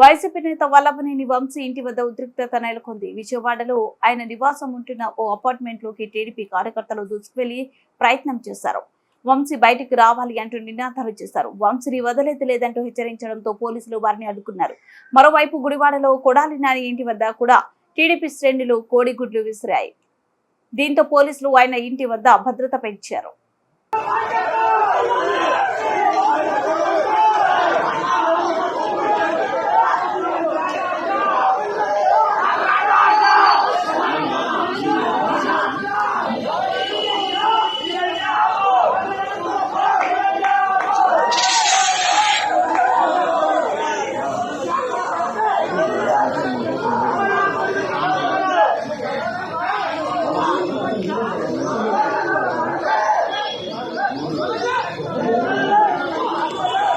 YCP నేత వల్లభనేని వంశీ ఇంటి వద్ద ఉద్రిక్తత నెలకొంది. విజయవాడలో ఆయన నివాసం ఉంటున్న ఓ అపార్ట్మెంట్లోకి టీడీపీ కార్యకర్తలు దూసుకువెళ్ళి ప్రయత్నం చేశారు. వంశీ బయటికి రావాలి అంటూ నినాదాలు చేశారు. వంశీని వదలేదు లేదంటూ హెచ్చరించడంతో పోలీసులు వారిని అడ్డుకున్నారు. మరోవైపు గుడివాడలో కొడాలి నాని ఇంటి వద్ద కూడా టీడీపీ శ్రేణులు కోడిగుడ్లు విసిరాయి. దీంతో పోలీసులు ఆయన ఇంటి వద్ద భద్రత పెంచారు.